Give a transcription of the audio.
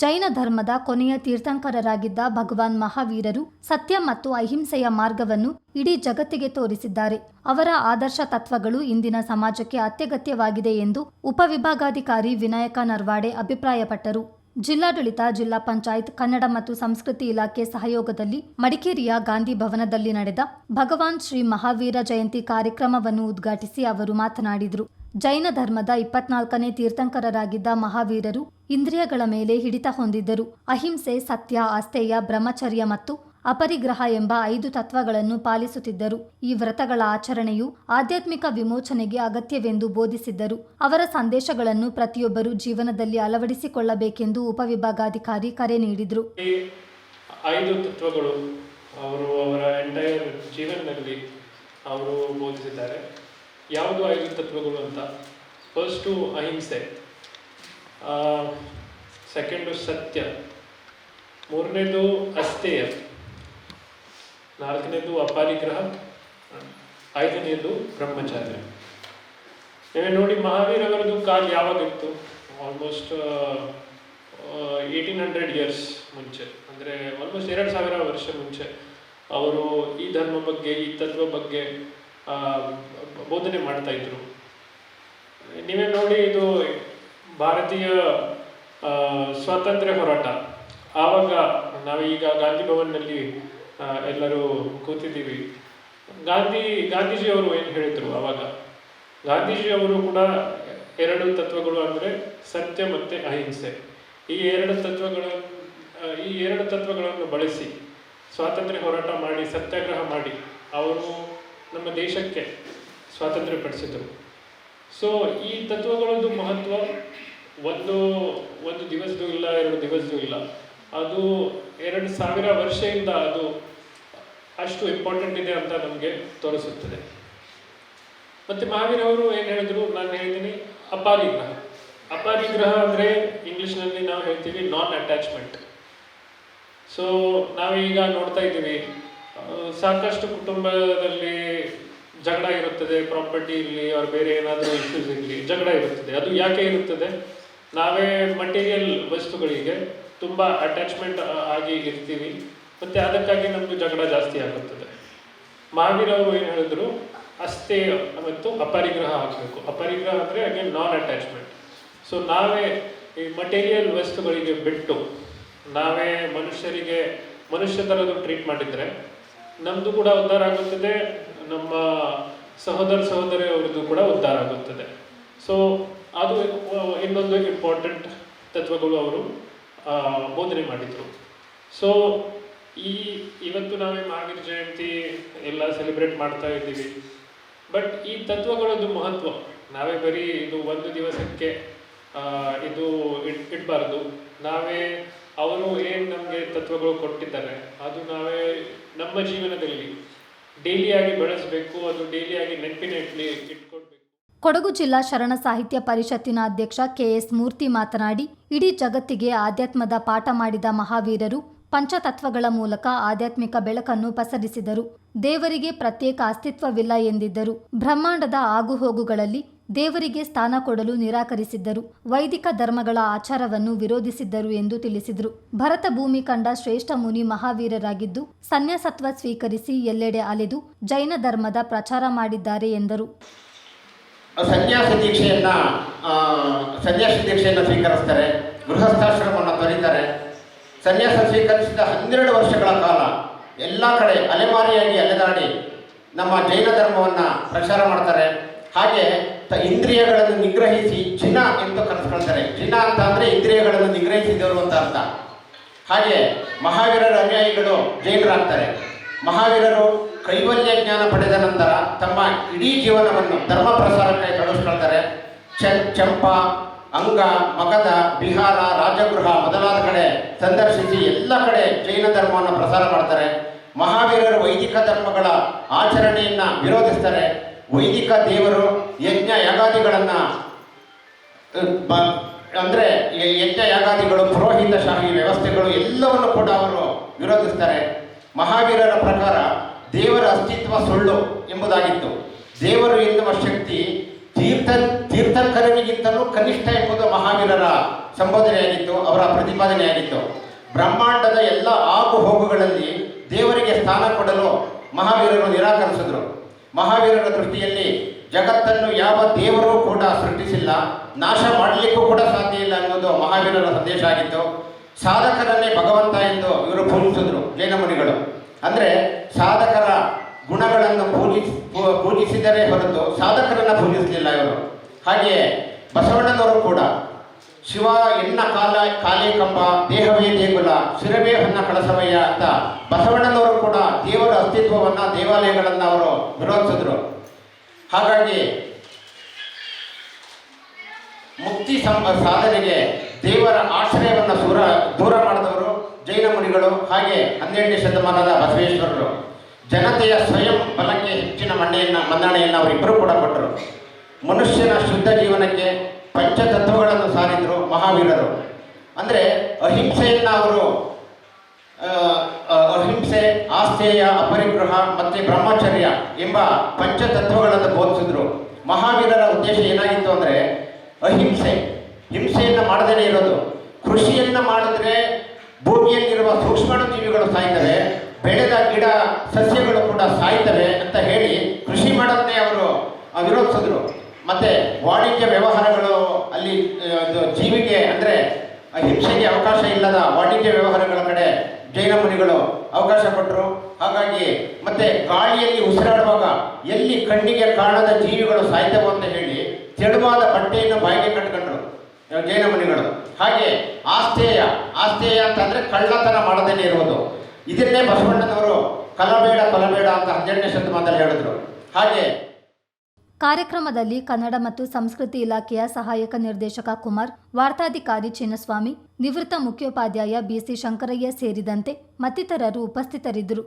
ಜೈನ ಧರ್ಮದ ಕೊನೆಯ ತೀರ್ಥಂಕರರಾಗಿದ್ದ ಭಗವಾನ್ ಮಹಾವೀರರು ಸತ್ಯ ಮತ್ತು ಅಹಿಂಸೆಯ ಮಾರ್ಗವನ್ನು ಇಡೀ ಜಗತ್ತಿಗೆ ತೋರಿಸಿದ್ದಾರೆ. ಅವರ ಆದರ್ಶ ತತ್ವಗಳು ಇಂದಿನ ಸಮಾಜಕ್ಕೆ ಅತ್ಯಗತ್ಯವಾಗಿದೆ ಎಂದು ಉಪವಿಭಾಗಾಧಿಕಾರಿ ವಿನಾಯಕ ನರ್ವಾಡೆ ಅಭಿಪ್ರಾಯಪಟ್ಟರು. ಜಿಲ್ಲಾಡಳಿತ, ಜಿಲ್ಲಾ ಪಂಚಾಯತ್, ಕನ್ನಡ ಮತ್ತು ಸಂಸ್ಕೃತಿ ಇಲಾಖೆ ಸಹಯೋಗದಲ್ಲಿ ಮಡಿಕೇರಿಯ ಗಾಂಧಿ ಭವನದಲ್ಲಿ ನಡೆದ ಭಗವಾನ್ ಶ್ರೀ ಮಹಾವೀರ ಜಯಂತಿ ಕಾರ್ಯಕ್ರಮವನ್ನು ಉದ್ಘಾಟಿಸಿ ಅವರು ಮಾತನಾಡಿದರು. ಜೈನ ಧರ್ಮದ ಇಪ್ಪತ್ನಾಲ್ಕನೇ ತೀರ್ಥಂಕರರಾಗಿದ್ದ ಮಹಾವೀರರು ಇಂದ್ರಿಯಗಳ ಮೇಲೆ ಹಿಡಿತ ಹೊಂದಿದ್ದರು. ಅಹಿಂಸೆ, ಸತ್ಯ ಅಸ್ಥೇಯ ಬ್ರಹ್ಮಚರ್ಯ ಮತ್ತು ಅಪರಿಗ್ರಹ ಎಂಬ ಐದು ತತ್ವಗಳನ್ನು ಪಾಲಿಸುತ್ತಿದ್ದರು. ಈ ವ್ರತಗಳ ಆಚರಣೆಯು ಆಧ್ಯಾತ್ಮಿಕ ವಿಮೋಚನೆಗೆ ಅಗತ್ಯವೆಂದು ಬೋಧಿಸಿದ್ದರು. ಅವರ ಸಂದೇಶಗಳನ್ನು ಪ್ರತಿಯೊಬ್ಬರು ಜೀವನದಲ್ಲಿ ಅಳವಡಿಸಿಕೊಳ್ಳಬೇಕೆಂದು ಉಪವಿಭಾಗಾಧಿಕಾರಿ ಕರೆ ನೀಡಿದರು. ಐದು ತತ್ವಗಳು ಅವರು ಅವರ ಎಂಟೈರ್ ಜೀವನದಲ್ಲಿ ಅವರು ಬೋಧಿಸಿದ್ದಾರೆ. ಯಾವುದು ಐದು ತತ್ವಗಳು ಅಂತ? ಫಸ್ಟು ಅಹಿಂಸೆ. ಸೆಕೆಂಡು ಸತ್ಯ. ಮೂರನೇದು ಅಸ್ಥೇಯ. ನಾಲ್ಕನೇದು ಅಪಾರಿಗ್ರಹ ಐದನೇದು ಬ್ರಹ್ಮಚಾರ್ಯ ನೀವು ನೋಡಿ ಮಹಾವೀರ್ ಅವರದು ಕಾಲ ಯಾವಾಗಿತ್ತು? ಆಲ್ಮೋಸ್ಟ್ ಏಯ್ಟೀನ್ ಹಂಡ್ರೆಡ್ ಇಯರ್ಸ್ ಮುಂಚೆ. ಅಂದರೆ ಆಲ್ಮೋಸ್ಟ್ ಎರಡು ಸಾವಿರ ವರ್ಷ ಮುಂಚೆ. ಅವರು ಈ ಧರ್ಮ ಬಗ್ಗೆ, ಈ ತತ್ವ ಬಗ್ಗೆ ಬೋಧನೆ ಮಾಡ್ತಾ ಇದ್ರು. ನೀವೇ ನೋಡಿ ಇದು ಭಾರತೀಯ ಸ್ವಾತಂತ್ರ್ಯ ಹೋರಾಟ. ಆವಾಗ ನಾವೀಗ ಗಾಂಧಿ ಭವನ್ನಲ್ಲಿ ಎಲ್ಲರೂ ಕೂತಿದ್ದೀವಿ. ಗಾಂಧಿ, ಗಾಂಧೀಜಿ ಅವರು ಏನು ಹೇಳಿದ್ರು ಆವಾಗ? ಗಾಂಧೀಜಿ ಅವರು ಕೂಡ ಎರಡು ತತ್ವಗಳು ಅಂದರೆ ಸತ್ಯ ಮತ್ತು ಅಹಿಂಸೆ. ಈ ಎರಡು ತತ್ವಗಳ ಈ ಎರಡು ತತ್ವಗಳನ್ನು ಬಳಸಿ, ಸ್ವಾತಂತ್ರ್ಯ ಹೋರಾಟ ಮಾಡಿ, ಸತ್ಯಾಗ್ರಹ ಮಾಡಿ, ಅವರು ನಮ್ಮ ದೇಶಕ್ಕೆ ಸ್ವಾತಂತ್ರ್ಯ ಪಡಿಸಿದರು ಸೊ ಈ ತತ್ವಗಳದ್ದು ಮಹತ್ವ ಒಂದು ಒಂದು ದಿವಸದೂ ಇಲ್ಲ, ಎರಡು ದಿವಸದೂ ಇಲ್ಲ. ಅದು ಎರಡು ಸಾವಿರ ವರ್ಷದಿಂದ ಅದು ಅಷ್ಟು ಇಂಪಾರ್ಟೆಂಟ್ ಇದೆ ಅಂತ ನಮಗೆ ತೋರಿಸುತ್ತದೆ. ಮತ್ತೆ ಮಹಾವೀರ್ ಅವರು ಏನು ಹೇಳಿದ್ರು? ನಾನು ಹೇಳಿದ್ದೀನಿ ಅಪಾರಿಗ್ರಹ. ಅಪಾರಿಗ್ರಹ ಅಂದರೆ ಇಂಗ್ಲಿಷ್ನಲ್ಲಿ ನಾವು ಹೇಳ್ತೀವಿ ನಾನ್ ಅಟ್ಯಾಚ್ಮೆಂಟ್ ಸೊ ನಾವೀಗ ನೋಡ್ತಾ ಇದ್ದೀವಿ ಸಾಕಷ್ಟು ಕುಟುಂಬದಲ್ಲಿ ಜಗಳ ಇರುತ್ತದೆ ಪ್ರಾಪರ್ಟಿ ಇರಲಿ ಅವ್ರು ಬೇರೆ ಏನಾದರೂ ಇಶ್ಯೂಸ್ ಇರಲಿ, ಜಗಳ ಇರುತ್ತದೆ. ಅದು ಯಾಕೆ ಇರುತ್ತದೆ? ನಾವೇ ಮಟೀರಿಯಲ್ ವಸ್ತುಗಳಿಗೆ ತುಂಬ ಅಟ್ಯಾಚ್ಮೆಂಟ್ ಆಗಿ ಇರ್ತೀವಿ. ಮತ್ತು ಅದಕ್ಕಾಗಿ ನಮ್ಮದು ಜಗಳ ಜಾಸ್ತಿ ಆಗುತ್ತದೆ. ಮಹಾವೀರವರು ಏನು ಹೇಳಿದ್ರು? ಅಸ್ಥೇಯ ಮತ್ತು ಅಪರಿಗ್ರಹ ಆಗಬೇಕು ಅಪರಿಗ್ರಹ ಅಂದರೆ ಅಗೇನ್ ನಾನ್ ಅಟ್ಯಾಚ್ಮೆಂಟ್ ಸೊ ನಾವೇ ಈ ಮಟೀರಿಯಲ್ ವಸ್ತುಗಳಿಗೆ ಬಿಟ್ಟು ನಾವೇ ಮನುಷ್ಯರಿಗೆ, ಮನುಷ್ಯ ಥರದ್ದು ಟ್ರೀಟ್ ಮಾಡಿದರೆ ನಮ್ಮದು ಕೂಡ ಉದ್ಧಾರ ಆಗುತ್ತದೆ. ನಮ್ಮ ಸಹೋದರ ಸಹೋದರಿಯವ್ರದ್ದು ಕೂಡ ಉದ್ಧಾರ ಆಗುತ್ತದೆ. ಸೊ ಅದು ಇನ್ನೊಂದು ಇಂಪಾರ್ಟೆಂಟ್ ತತ್ವಗಳು ಅವರು ಬೋಧನೆ ಮಾಡಿದರು. ಸೊ ಈ, ಇವತ್ತು ನಾವೇ ಮಹಾವೀರ ಜಯಂತಿ ಎಲ್ಲ ಸೆಲೆಬ್ರೇಟ್ ಮಾಡ್ತಾ ಇದ್ದೀವಿ. ಬಟ್ ಈ ತತ್ವಗಳದ್ದು ಮಹತ್ವ, ನಾವೇ ಬರೀ ಇದು ಒಂದು ದಿವಸಕ್ಕೆ ಇದು ಇಟ್ ಇಡಬಾರ್ದು. ನಾವೇ, ಅವರು ಏನು ನಮಗೆ ತತ್ವಗಳು ಕೊಟ್ಟಿದ್ದಾರೆ, ಅದು ನಾವೇ ನಮ್ಮ ಜೀವನದಲ್ಲಿ ಡೈಲಿಯಾಗಿ ಬೆಳೆಸಬೇಕು, ಅದು ಡೈಲಿಯಾಗಿ ನೆನಪಿನ ಕೊಡಗು ಜಿಲ್ಲಾ ಶರಣ ಸಾಹಿತ್ಯ ಪರಿಷತ್ತಿನ ಅಧ್ಯಕ್ಷ ಕೆಎಸ್ ಮೂರ್ತಿ ಮಾತನಾಡಿ, ಇಡೀ ಜಗತ್ತಿಗೆ ಆಧ್ಯಾತ್ಮದ ಪಾಠ ಮಾಡಿದ ಮಹಾವೀರರು ಪಂಚತತ್ವಗಳ ಮೂಲಕ ಆಧ್ಯಾತ್ಮಿಕ ಬೆಳಕನ್ನು ಪಸರಿಸಿದರು. ದೇವರಿಗೆ ಪ್ರತ್ಯೇಕ ಅಸ್ತಿತ್ವವಿಲ್ಲ ಎಂದಿದ್ದರು. ಬ್ರಹ್ಮಾಂಡದ ಆಗುಹೋಗುಗಳಲ್ಲಿ ದೇವರಿಗೆ ಸ್ಥಾನ ಕೊಡಲು ನಿರಾಕರಿಸಿದ್ದರು. ವೈದಿಕ ಧರ್ಮಗಳ ಆಚಾರವನ್ನು ವಿರೋಧಿಸಿದ್ದರು ಎಂದು ತಿಳಿಸಿದರು. ಭರತ ಭೂಮಿ ಕಂಡ ಶ್ರೇಷ್ಠ ಮುನಿ ಮಹಾವೀರರಾಗಿದ್ದು, ಸನ್ಯಾಸತ್ವ ಸ್ವೀಕರಿಸಿ ಎಲ್ಲೆಡೆ ಅಲೆದು ಜೈನ ಧರ್ಮದ ಪ್ರಚಾರ ಮಾಡಿದ್ದಾರೆ ಎಂದರು. ಸನ್ಯಾಸ ದೀಕ್ಷೆಯನ್ನ ಸನ್ಯಾಸ ದೀಕ್ಷೆಯನ್ನು ಸ್ವೀಕರಿಸ್ತಾರೆ, ಗೃಹಸ್ಥಾಶ್ರಮವನ್ನು ತೊರೀತಾರೆ. ಸನ್ಯಾಸ ಸ್ವೀಕರಿಸಿದ ಹನ್ನೆರಡು ವರ್ಷಗಳ ಕಾಲ ಎಲ್ಲ ಕಡೆ ಅಲೆಮಾರಿಯಾಗಿ ಅಲೆದಾಡಿ ನಮ್ಮ ಜೈನ ಧರ್ಮವನ್ನು ಪ್ರಚಾರ ಮಾಡ್ತಾರೆ. ಹಾಗೆ ಇಂದ್ರಿಯಗಳನ್ನು ನಿಗ್ರಹಿಸಿ ಜಿನ ಎಂದು ಕರೆಸ್ಕೊಳ್ತಾರೆ. ಜಿನ ಅಂತ ಅಂದರೆ ಇಂದ್ರಿಯಗಳನ್ನು ನಿಗ್ರಹಿಸಿದವರು ಅಂತ ಅರ್ಥ. ಹಾಗೆ ಮಹಾವೀರರ ಅನುಯಾಯಿಗಳು ಜೈನರಾಗ್ತಾರೆ. ಮಹಾವೀರರು ಕೈವಲ್ಯ ಜ್ಞಾನ ಪಡೆದ ನಂತರ ತಮ್ಮ ಇಡೀ ಜೀವನವನ್ನು ಧರ್ಮ ಪ್ರಸಾರಕ್ಕೆ ಕಳಿಸ್ಕೊಳ್ತಾರೆ ಚಂಪ, ಅಂಗ, ಮಗಧ ಬಿಹಾರ ರಾಜಗೃಹ ಮೊದಲಾದ ಕಡೆ ಸಂದರ್ಶಿಸಿ ಎಲ್ಲ ಕಡೆ ಜೈನ ಧರ್ಮವನ್ನು ಪ್ರಸಾರ ಮಾಡ್ತಾರೆ. ಮಹಾವೀರರು ವೈದಿಕ ಧರ್ಮಗಳ ಆಚರಣೆಯನ್ನು ವಿರೋಧಿಸ್ತಾರೆ. ವೈದಿಕ ದೇವರು ಯಜ್ಞ ಯಾಗಾದಿಗಳನ್ನು ಅಂದರೆ ಯಜ್ಞ ಯಾಗಾದಿಗಳು, ಪುರೋಹಿತ ಶಾಹಿ ವ್ಯವಸ್ಥೆಗಳು ಎಲ್ಲವನ್ನು ಕೂಡ ಅವರು ವಿರೋಧಿಸ್ತಾರೆ. ಮಹಾವೀರರ ಪ್ರಕಾರ ದೇವರ ಅಸ್ತಿತ್ವ ಸುಳ್ಳು ಎಂಬುದಾಗಿತ್ತು. ದೇವರು ಎನ್ನುವ ಶಕ್ತಿ ತೀರ್ಥ ತೀರ್ಥಂಕರನಿಗಿಂತಲೂ ಕನಿಷ್ಠ ಎಂಬುದು ಮಹಾವೀರರ ಸಂಬೋಧನೆಯಾಗಿತ್ತು, ಅವರ ಪ್ರತಿಪಾದನೆಯಾಗಿತ್ತು. ಬ್ರಹ್ಮಾಂಡದ ಎಲ್ಲ ಆಗು ಹೋಗುಗಳಲ್ಲಿ ದೇವರಿಗೆ ಸ್ಥಾನ ಕೊಡಲು ಮಹಾವೀರರು ನಿರಾಕರಿಸಿದ್ರು. ಮಹಾವೀರರ ದೃಷ್ಟಿಯಲ್ಲಿ ಜಗತ್ತನ್ನು ಯಾವ ದೇವರೂ ಕೂಡ ಸೃಷ್ಟಿಸಿಲ್ಲ, ನಾಶ ಮಾಡಲಿಕ್ಕೂ ಕೂಡ ಸಾಧ್ಯ ಇಲ್ಲ ಅನ್ನೋದು ಮಹಾವೀರರ ಸಂದೇಶ ಆಗಿತ್ತು. ಸಾಧಕರನ್ನೇ ಭಗವಂತ ಎಂದು ಇವರು ಪೂಜಿಸಿದ್ರು ಜೈನ ಮುನಿಗಳು ಅಂದರೆ ಸಾಧಕರ ಗುಣಗಳನ್ನು ಪೂಜಿಸ್ ಪೂಜಿಸಿದರೆ ಹೊರತು ಸಾಧಕರನ್ನು ಪೂಜಿಸಲಿಲ್ಲ ಇವರು. ಹಾಗೆಯೇ ಬಸವಣ್ಣನವರು ಕೂಡ ಶಿವ ಎನ್ನ ಕಾಲ ಕಾಲೇ ಕಂಬ, ದೇಹವೇ ದೇಗುಲ ಶಿರವೇ ಹೊನ್ನ ಕಳಸವಯ್ಯ ಅಂತ ಬಸವಣ್ಣನವರು ಕೂಡ ದೇವರ ಅಸ್ತಿತ್ವವನ್ನು ದೇವಾಲಯಗಳನ್ನು ಅವರು ವಿರೋಧಿಸಿದ್ರು ಹಾಗಾಗಿ ಮುಕ್ತಿ ಸಂಬ ಸಾಧನೆಗೆ ದೇವರ ಆಶ್ರಯವನ್ನು ದೂರ ದೂರ ಮಾಡಿದವರು ಜೈನ ಮುನಿಗಳು, ಹಾಗೆ ಹನ್ನೆರಡನೇ ಶತಮಾನದ ಬಸವೇಶ್ವರರು. ಜನತೆಯ ಸ್ವಯಂ ಬಲಕ್ಕೆ ಹೆಚ್ಚಿನ ಮಣ್ಣೆಯನ್ನು, ಮನ್ನಣೆಯನ್ನು ಅವರಿಬ್ಬರು ಕೂಡ ಕೊಟ್ಟರು. ಮನುಷ್ಯನ ಶುದ್ಧ ಜೀವನಕ್ಕೆ ಪಂಚತತ್ವಗಳನ್ನು ಸಾರಿದ್ರು ಮಹಾವೀರರು. ಅಂದರೆ ಅಹಿಂಸೆಯನ್ನು ಅವರು ಅಹಿಂಸೆ, ಆಸ್ಥೇಯ, ಅಪರಿಗ್ರಹ ಮತ್ತು ಬ್ರಹ್ಮಚರ್ಯ ಎಂಬ ಪಂಚತತ್ವಗಳನ್ನು ಬೋಧಿಸಿದ್ರು. ಮಹಾವೀರರ ಉದ್ದೇಶ ಏನಾಗಿತ್ತು ಅಂದರೆ ಅಹಿಂಸೆ. ಹಿಂಸೆಯನ್ನು ಮಾಡದೇ ಇರೋದು. ಕೃಷಿಯನ್ನು ಮಾಡಿದ್ರೆ ಭೂಮಿಯಲ್ಲಿರುವ ಸೂಕ್ಷ್ಮಾಣು ಜೀವಿಗಳು ಸಾಯ್ತವೆ, ಬೆಳೆದ ಗಿಡ ಸಸ್ಯಗಳು ಕೂಡ ಸಾಯ್ತವೆ ಅಂತ ಹೇಳಿ ಕೃಷಿ ಮಾಡೋದನ್ನೇ ಅವರು ವಿರೋಧಿಸಿದ್ರು. ಮತ್ತೆ ವಾಣಿಜ್ಯ ವ್ಯವಹಾರಗಳು ಅಲ್ಲಿ ಜೀವಿಗೆ ಅಂದರೆ ಹಿಂಸೆಗೆ ಅವಕಾಶ ಇಲ್ಲದ ವಾಣಿಜ್ಯ ವ್ಯವಹಾರಗಳ ಕಡೆ ಜೈನ ಮುನಿಗಳು ಅವಕಾಶ ಕೊಟ್ಟರು ಹಾಗಾಗಿ ಮತ್ತೆ ಗಾಳಿಯಲ್ಲಿ ಉಸಿರಾಡುವಾಗ ಎಲ್ಲಿ ಕಣ್ಣಿಗೆ ಕಾಣದ ಜೀವಿಗಳು ಸಾಯ್ತವೆ ಅಂತ ಹೇಳಿ ತೆಳುವಾದ ಬಟ್ಟೆಯನ್ನು ಬಾಯಿಗೆ ಕಟ್ಕೊಂಡ್ರು ಜೈನ ಮುನಿಗಳು. ಹಾಗೆ ಆಸ್ತೇಯ ಆಸ್ತೇಯ ಅಂತಂದ್ರೆ ಕಳ್ಳತನ ಮಾಡದೇನೆ ಇರುವುದು. ಇದನ್ನೇ ಬಸವಣ್ಣನವರು ಕಲಬೇಡ ಕಲಬೇಡ ಅಂತ ಹನ್ನೆರಡನೇ ಶತಮಾನದಲ್ಲಿ ಹೇಳಿದ್ರು. ಹಾಗೆ ಕಾರ್ಯಕ್ರಮದಲ್ಲಿ ಕನ್ನಡ ಮತ್ತು ಸಂಸ್ಕೃತಿ ಇಲಾಖೆಯ ಸಹಾಯಕ ನಿರ್ದೇಶಕ ಕುಮಾರ್, ವಾರ್ತಾಧಿಕಾರಿ ಚಿನ್ನಸ್ವಾಮಿ, ನಿವೃತ್ತ ಮುಖ್ಯೋಪಾಧ್ಯಾಯ ಬಿಸಿ ಶಂಕರಯ್ಯ ಸೇರಿದಂತೆ ಮತ್ತಿತರರು ಉಪಸ್ಥಿತರಿದ್ದರು.